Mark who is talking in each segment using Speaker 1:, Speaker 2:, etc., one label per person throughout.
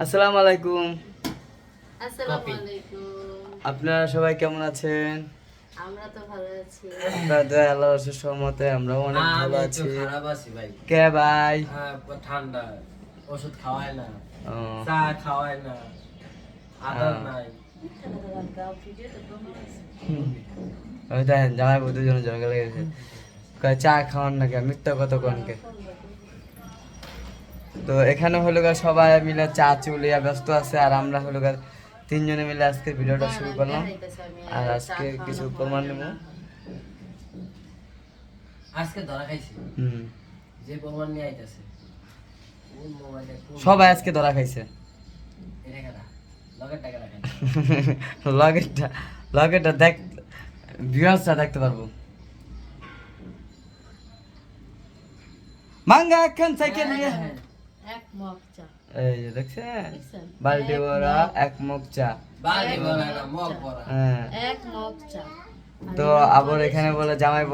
Speaker 1: আসসালামু আলাইকুম
Speaker 2: আসসালামু আলাইকুম
Speaker 1: আপনারা সবাই কেমন আছেন?
Speaker 2: আমরা তো ভালো আছি।
Speaker 1: আপনার দয়া আল্লাহর অশেষ সহমতে আমরাও অনেক ভালো আছি।
Speaker 3: খারাপ আছি ভাই।
Speaker 1: কে ভাই?
Speaker 3: হ্যাঁ, ঠান্ডা। ওষুধ খাওয়ায় না। চা খাওয়ায় না। আদার
Speaker 1: হ্যাঁ।
Speaker 3: নাই।
Speaker 1: ওই দেখেন জামাই দুজনে ঝগড়া লেগেছে কয় চা খাওয়ান না কে মিথ্যা কত কনকে তো এখানে হলো গা সবাই মিলে চা চুলিয়া ব্যস্ত আছে আর আমরা হলো গা তিনজনে মিলে আজকে ভিডিওটা শুরু করলাম। আর আজকে কিছু প্রমাণ নেব।
Speaker 3: আজকে ধরা খাইছি?
Speaker 1: হুম।
Speaker 3: যে প্রমাণ নিয়ে আইতাছে। কোন মোবাইলে কোন
Speaker 1: সবাই আজকে ধরা খাইছে। দেখ ভিউয়ার্সটা দেখতে পারব। মাঙ্গা এখন সাইকেল নিয়ে
Speaker 2: মগ চা
Speaker 1: এই দেখছেন?
Speaker 2: দেখছেন?
Speaker 1: বালতি ভরা এক
Speaker 3: না মগ
Speaker 1: হ্যাঁ।
Speaker 2: এক মগ চা।
Speaker 1: তো আবার এখানে বলে জামাই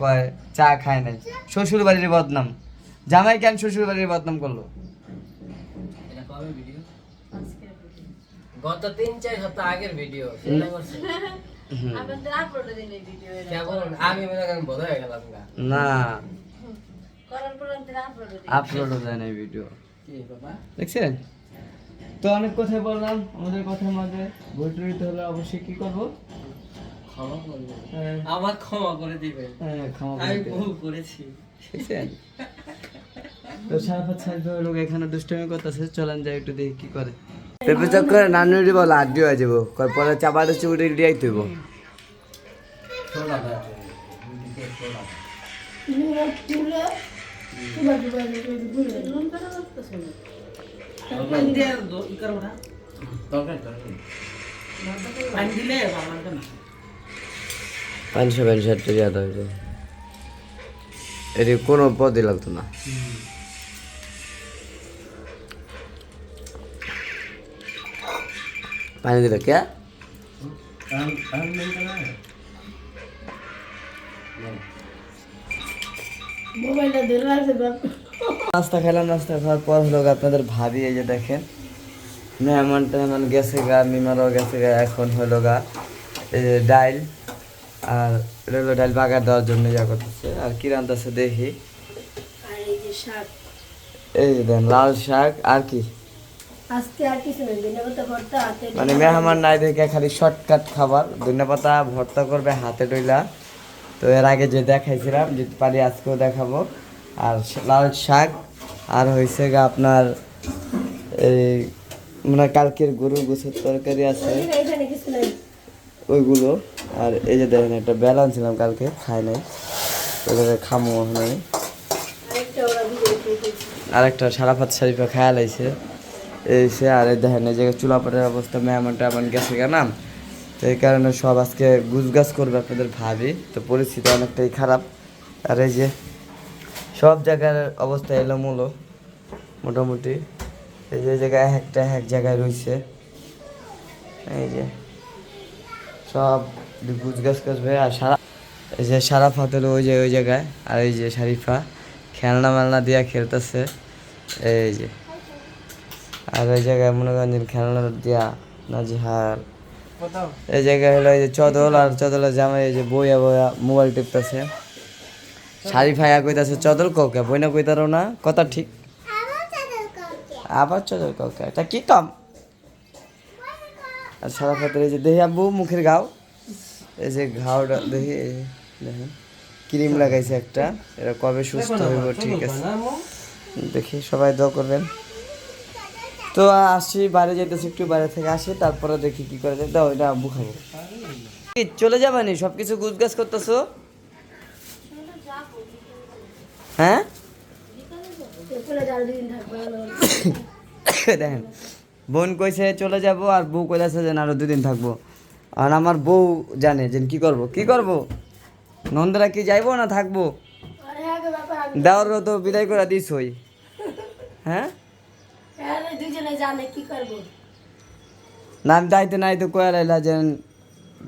Speaker 1: কয় চা খায় নাই। শ্বশুর বাড়ির বদনাম। জামাই কেন শ্বশুর বাড়ির বদনাম করল?
Speaker 3: এটা কবে ভিডিও
Speaker 2: আজকের ভিডিও।
Speaker 3: গত তিন চার সপ্তাহ আগের ভিডিও আমি মনে করেন বোধ হয়ে গেলাম
Speaker 1: না।
Speaker 2: আপলোডে
Speaker 1: আপলোড দেয় নাই ভিডিও দেখছেন? তো অনেক কথা বললাম আমাদের কথার মাঝে ভুল হলে অবশ্যই কি করব?
Speaker 3: ক্ষমা করবে
Speaker 1: হ্যাঁ,
Speaker 3: আমার ক্ষমা করে দিবে
Speaker 1: হ্যাঁ, ক্ষমা করে
Speaker 3: আমি। ভুল করেছি।
Speaker 1: দেখছেন? তো সারাফাত সাহেব লোক এখানে দুষ্টমি করতেছে চলেন যাই একটু দেখি কি করে। পেঁপে চক্কর নানুরি বল আড্ডি হয়ে যাব। পরে চাপাটা চুড়ি দিয়াই তুইব
Speaker 3: ছোলা
Speaker 2: না?
Speaker 1: পাঁচশো পঞ্চাশ টাকা হয়েছে এটি কোনো পদই লাগতো না পানি দিলে কে নাস্তা খেলাম নাস্তা খাওয়ার পর হলো আপনাদের ভাবি এই যে দেখেন মেহমান টেহমান গেছে গা মিমারও গেছে গা এখন হলো গা ডাইল আর হলো ডাইল বাগার দেওয়ার জন্য যা করতেছে আর কি রান্তাছে দেখি।
Speaker 4: এই যে
Speaker 1: দেন লাল শাক আর কি? মানে মেহমান নাই দেখে খালি শর্টকাট খাবার ধনিয়া পাতা ভর্তা করবে হাতে ডইলা তো এর আগে যে দেখাইছিলাম যদি পারি আজকেও দেখাবো। আর লাল শাক আর হয়েছে গা আপনার এই মানে কালকের গরু গোছের তরকারি আছে। ওইগুলো। আর এই যে দেখেন একটা বেল আনছিলাম কালকে খাই নাই। ওইভাবে খামো নাই
Speaker 4: আরেকটা
Speaker 1: একটা সারাফাত শরীফা খেয়াল আইছে এই সে আর এই দেখেন এই জায়গায় চুলাপাটের অবস্থা মেহমান টেহমান গেছে কেন তো এই কারণে সব আজকে গুজগাছ করবে আপনাদের ভাবি। তো পরিস্থিতি অনেকটাই খারাপ। আর এই যে সব জায়গার অবস্থা এলোমূলো, মোটামুটি। এই যে জায়গায় এক একটা এক জায়গায় রয়েছে। এই যে সব গুজগাছ করবে আর সারা এই যে সারাফাত হলো ওই যে, ওই জায়গায়। আর এই যে শারিফা খেলনা মেলনা দিয়া খেলতেছে। এই যে আর ওই জায়গায় মনে করেন খেলনা দিয়া নাজিহার এই জায়গায় হলো এই যে চদল আর চদলের জামাই এই যে বইয়া বইয়া মোবাইল টিপতেছে। শারিফা ইয়া কইতাছে, চদল কৌকে বইনা কইতারও না, কথা ঠিক। আবার চদল কৌকে এটা কি কাম আর সারা ফাতের এই যে দেখি আব্বু, মুখের ঘাও। এই যে ঘাওটা দেখি ক্রিম লাগাইছে একটা, এটা কবে সুস্থ হইব, ঠিক আছে। দেখি, সবাই দোয়া করবেন। তো আসি বাইরে যেতেছি একটু বাইরে থেকে আসি তারপরে দেখি কি করে যায়। দাও এটা আব্বু খাব। কি, চলে যাবানি সব কিছু গুজগাছ করতেছো? হ্যাঁ? দেখেন বোন কইছে চলে যাব আর বউ কইতাছে যে আরও দুদিন থাকব। আর আমার বউ জানে যে কি করব। কি করব? নন্দরা কি যাইবো না থাকব? দেওয়ারও তো বিদায় করে দিস হই হ্যাঁ?
Speaker 4: দুজনে জানে কি করব?
Speaker 1: না আমি দাইতে নাই তো কয়া লাইলা যে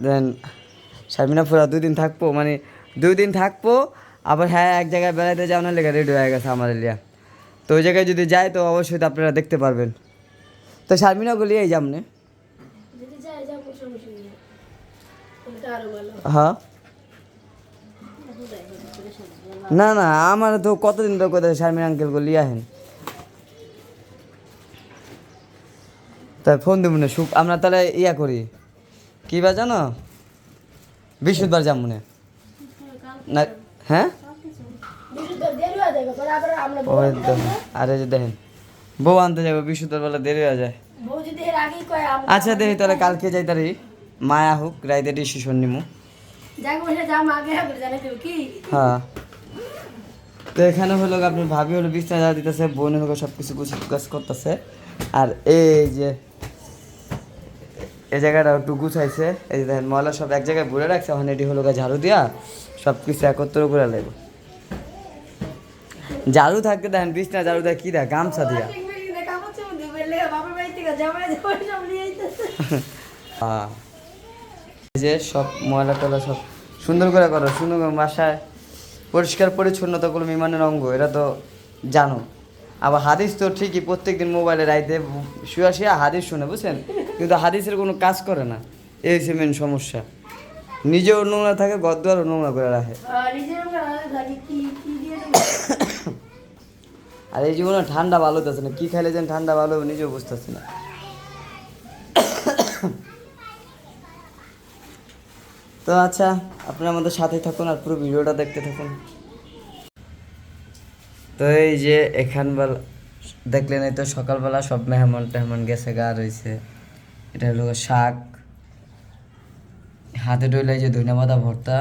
Speaker 1: দেন শারমিনা ফুরা দুই দিন থাকব মানে দুই দিন থাকব আবার হ্যাঁ এক জায়গায় বেড়াইতে যাও না লেগে রেডি হয়ে গেছে আমাদের লিয়া। তো ওই জায়গায় যদি যাই তো অবশ্যই তো আপনারা দেখতে পারবেন। তো শারমিনা গলি এই যামনে হ্যাঁ। না না আমার তো কতদিন তো কোথায় শারমিন আঙ্কেল গলি আহেন তাই ফোন দেবো না সুখ আমরা তাহলে ইয়া করি। কি বা জানো? বৃহস্পতিবার মনে না। হ্যাঁ?
Speaker 4: যাবে
Speaker 1: তো
Speaker 4: যাব।
Speaker 1: আরে যে দেখেন, বউ আনতে যাব বৃহস্পতিবার বেলা দেরি হয়ে যায়। আচ্ছা দেখি তাহলে কালকে যাই তারি মায়া হোক, রাইতে ডিসিশন নিমু। হ্যাঁ। তো এখানে হলো গিয়ে আপনার ভাবি হলো বিছনা যা দিতেছে, বোন হলো সব কিছু গাছ করতেছে। আর এই যে এই জায়গাটা একটু গুছাইছে। এই যে দেখেন ময়লা সব এক জায়গায় ভরে রাখছে ওখানে এটি হলো ঝাড়ু দিয়া সব কিছু একত্র করে লাগবে ঝাড়ু থাকতে দেখেন বিছনা ঝাড়ু দেয় কি দেয় গামছা দিয়া। যে সব ময়লা টলা সব সুন্দর করে করো সুন্দর বাসায়। পরিষ্কার পরিচ্ছন্নতা করল ইমানের অঙ্গ এটা তো জানো। আবার হাদিস তো ঠিকই প্রত্যেকদিন মোবাইলে রাইতে শুয়া শুয়া হাদিস শুনে বুঝছেন? কিন্তু হাদিসের কোনো কাজ করে না। এই হচ্ছে মেন সমস্যা। নিজেও নোংরা থাকে গদ্দারও নোংরা করে রাখে।
Speaker 4: আর
Speaker 1: এই জীবনে ঠান্ডা ভালো হতেছে না কী খাইলে যেন ঠান্ডা ভালো হবে নিজেও বুঝতেছি না। তো আচ্ছা আপনারা আমাদের সাথেই থাকুন আর পুরো ভিডিওটা দেখতে থাকুন। তো এই যে এখানবেলা দেখলেন এই তো সকালবেলা সব মেহমান টেহমান গেছে গা রয়েছে এটা হলো শাক। হাতে ডইলে যে ধনিয়া পাতা ভর্তা।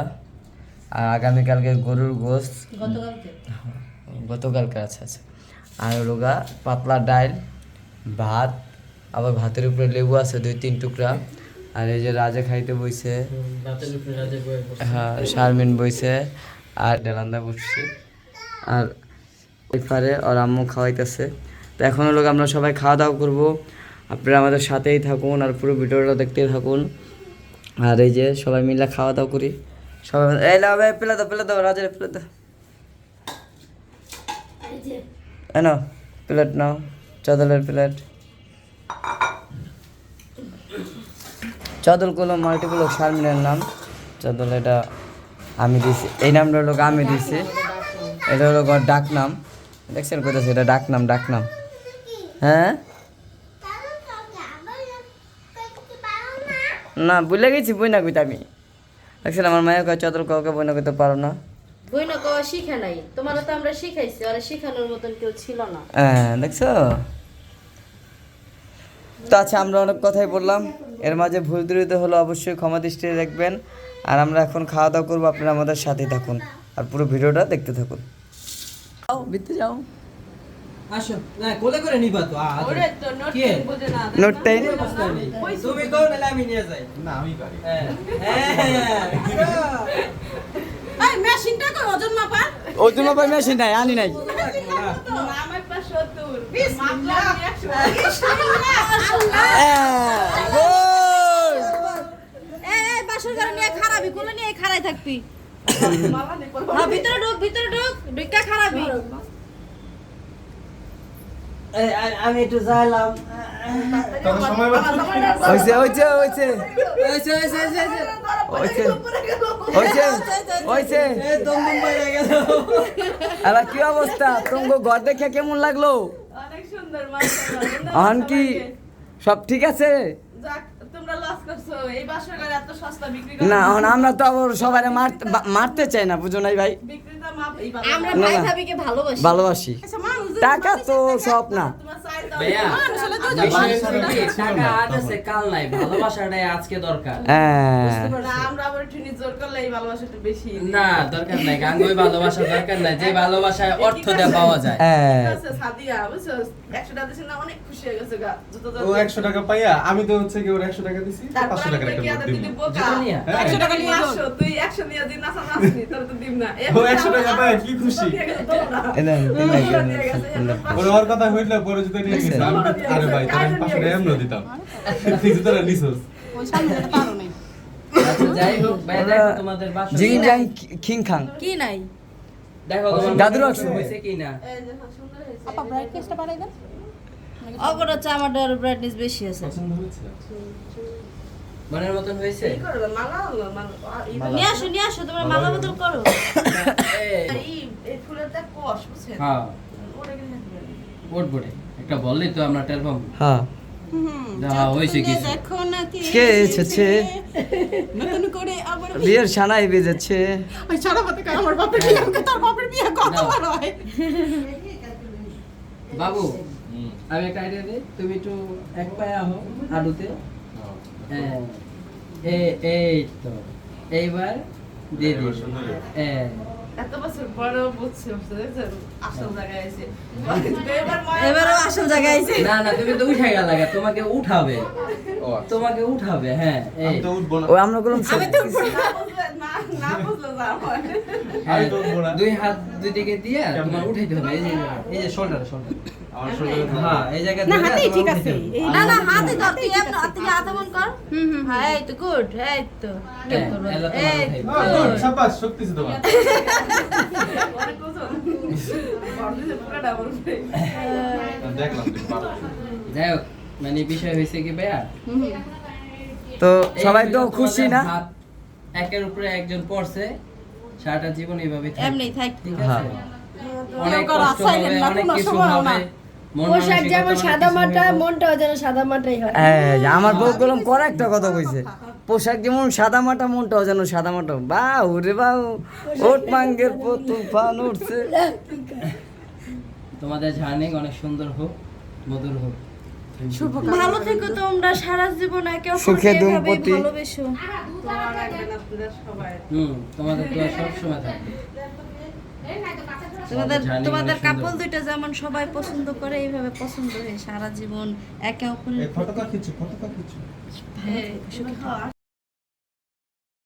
Speaker 1: আর আগামীকালকে গরুর গোস্ত।
Speaker 2: গতকালকে?
Speaker 1: আচ্ছা আচ্ছা। আর রোগা পাতলা ডাল ভাত আবার ভাতের উপরে লেবু আছে দুই তিন টুকরা। আর এই যে রাজা খাইতে বইছে। হ্যাঁ শারমিন বইছে। আর ডেলান্দা বসছে। আর এফারে আর আম্মু খাওয়াইতেছে। তো এখন লোক আমরা সবাই খাওয়া দাওয়া করব। আপনারা আমাদের সাথেই থাকুন আর পুরো ভিডিওটা দেখতেই থাকুন। আর এই যে সবাই মিলে খাওয়া দাওয়া করি। সবাই এই লাভ পেলে দাও পেলে দাও রাজারে পেলে দাও। নাও প্লেট নাও চাদলের প্লেট। চাদল কলম মাল্টিপল শারমিনের নাম। চাদল এটা আমি দিছি। এই নামটা হলো আমি দিছি। এটা হলো ডাক নাম দেখছেন কোথাছে এটা ডাক নাম ডাক নাম হ্যাঁ? না বুঝলে গেছি বই না কইতে আমি। দেখছেন আমার মায়ের কাছে চাদল কাউকে বই না কইতে পারো না।
Speaker 2: বই না কওয়া শিখে নাই। তোমার তো আমরা শিখাইছি আর শিখানোর মতন কেউ ছিল না।
Speaker 1: হ্যাঁ দেখছ? তো আচ্ছা আমরা অনেক কথাই বললাম। এর মাঝে ভুল ত্রুটি হলো অবশ্যই ক্ষমা দৃষ্টি দেখবেন। আর আমরা এখন খাওয়া দাওয়া করব আপনারা আমাদের সাথেই থাকুন। আর পুরো ভিডিওটা দেখতে থাকুন। যাও বিতে যাও।
Speaker 3: আসো না কোলে করে নিবা তো আ, আ,
Speaker 2: ওরে তো নোট
Speaker 3: কে?
Speaker 2: বুঝে না
Speaker 1: নোট টেন?
Speaker 3: তুমি কও নাহলে আমি নিয়ে যাই।
Speaker 5: না আমি পারি।
Speaker 3: হ্যাঁ হ্যাঁ।
Speaker 2: এই মেশিনটা কই? ওজন মাপার?
Speaker 1: ওজন মাপার মেশিন নাই আনি নাই।
Speaker 2: আমার পাশ 70 বিসমিল্লাহ।
Speaker 1: হ্যাঁ, গোল!
Speaker 2: এই এই বাসর ঘরে নিয়ে খারাপি কোলে নিয়ে খাড়াই থাকবি। হ্যাঁ ভিতরে ঢোক ভিতরে ঢোক খারাপি
Speaker 3: আমি একটু যাইলাম।
Speaker 1: হয়েছে হয়েছে হয়েছে। হয়েছে হয়েছে হয়েছে আবার কি অবস্থা? তোমাকে ঘর দেখে কেমন লাগল?
Speaker 2: অনেক
Speaker 1: এখন কি? সব ঠিক আছে?
Speaker 2: যাক তোমরা লস করছ। এই বাসর ঘরে এত সস্তা বিক্রি
Speaker 1: না এখন আমরা তো আবার সবাই মারতে মারতে চাই না বুঝো নাই ভাই।
Speaker 2: ভালোবাসি।
Speaker 1: ভালোবাসি।
Speaker 2: আচ্ছা
Speaker 1: টাকা তো সব না
Speaker 6: আজকে দরকার।
Speaker 2: আমরা আবার জোর করলে এই ভালোবাসাটা বেশি
Speaker 6: না দরকার নাই গাঙ্গুই ভালোবাসা দরকার নাই যে ভালোবাসায় অর্থ দিয়ে পাওয়া যায়।
Speaker 2: সাদিয়া বুঝছ? একশো টাকা দিয়েছে না অনেক খুশি হয়ে গেছে গা যত যত
Speaker 5: ও একশো টাকা পাইয়া আমি তো হচ্ছে কি ওর একশো টাকা দিছি
Speaker 2: তারপর
Speaker 5: পাঁচশো
Speaker 2: আমি
Speaker 5: টাকার
Speaker 2: কই
Speaker 5: একটা নোট দিব
Speaker 2: দিদি বোকা?
Speaker 6: যেটা নিয়ে?
Speaker 5: হ্যাঁ।
Speaker 2: একশো টাকা নিয়ে আসো। তুই একশো নিয়ে দিন না আসনি তোর তো দিব না।
Speaker 5: ও একশো টাকা পায় কি খুশি? ওর কথা হইলে পরে যদি নিয়ে তো- আরে ভাই তোর দিতাম। নিছস।
Speaker 6: আচ্ছা,
Speaker 2: নাই
Speaker 1: দাদুর
Speaker 3: আমাদের ব্রাইটনেস বেশি আছে।
Speaker 6: মনের মতন হয়েছে?
Speaker 3: নিয়ে আসো নিয়ে আসো তোমরা মালা বদল করো।
Speaker 6: এই, হ্যাঁ। উঠবো রে। একটা বললেই তো আমরা টের পাবো
Speaker 1: হ্যাঁ। বিয়ের সানাই বেজেছে
Speaker 6: বাবু আমি একটা আইডিয়া দিই তুমি একটু এক পায়ে আহো আলুতে হ্যাঁ। এ- এই তো। এইবার দিয়ে দিই। হ্যাঁ।
Speaker 2: এত বছর পরেও বুঝছে বুঝছে আসল জায়গায় এসে।
Speaker 3: এবারও আসল জায়গায় আইছে
Speaker 6: না না তুমি তো উঠে গেল তোমাকে উঠাবে। তোমাকে উঠাবে হ্যাঁ এই।
Speaker 5: তো উঠবো না।
Speaker 1: আমরা করলাম
Speaker 3: আমি তো
Speaker 2: না। না বুঝলে যা হয়।
Speaker 6: হ্যাঁ,
Speaker 5: আমি তো উঠবো না।
Speaker 6: দুই হাত দুই দিকে দিয়ে? তোমার উঠাইতে হবে এই যে এই যে শোল্ডার শোল্ডার। হ্যাঁ এই জায়গায়
Speaker 3: না
Speaker 6: ধরে
Speaker 3: ঠিক আছে।
Speaker 2: না না
Speaker 3: হাতে
Speaker 2: ধর তুই এমন হাতে হাতে মন কর। হুম হুম হ্যাঁ এই তো গুড এই তো।
Speaker 6: হ্যাঁ,
Speaker 2: এই
Speaker 5: শক্তি তোমার।
Speaker 6: যাই হোক মানে বিষয় হয়েছে কি ভাইয়া?
Speaker 1: তো সবাই তো খুশি না?
Speaker 6: একের উপরে একজন পড়ছে সারাটা জীবন এইভাবে
Speaker 3: এমনি থাক।
Speaker 6: ঠিক। আছে? অনেক কষ্ট হবে অনেক কিছু হবে
Speaker 3: না।
Speaker 4: পোশাক যেমন সাদা মাটা মনটাও যেন সাদা মাটাই হয়।
Speaker 1: আমার বউ কলম করে একটা কথা কইছে। পোশাক যেমন সাদা মাটা মনটাও যেন সাদা মাটা বা ওরে বা ওট মাঙ্গের তুফান উঠছে।
Speaker 6: তোমাদের অনেক সুন্দর হোক মধুর হোক।
Speaker 3: ভালো থেকো তোমরা সারা জীবন একে
Speaker 1: সুখে দম্পতি।
Speaker 3: ভালোবেসো।
Speaker 6: তোমাদের তো সব সময় থাকবে
Speaker 3: তোমাদের তোমাদের কাপল দুইটা যেমন সবাই পছন্দ করে এইভাবে পছন্দ হয় সারা জীবন একে অপরের
Speaker 5: ফটোটা খিচো, ফটোটা
Speaker 3: হও।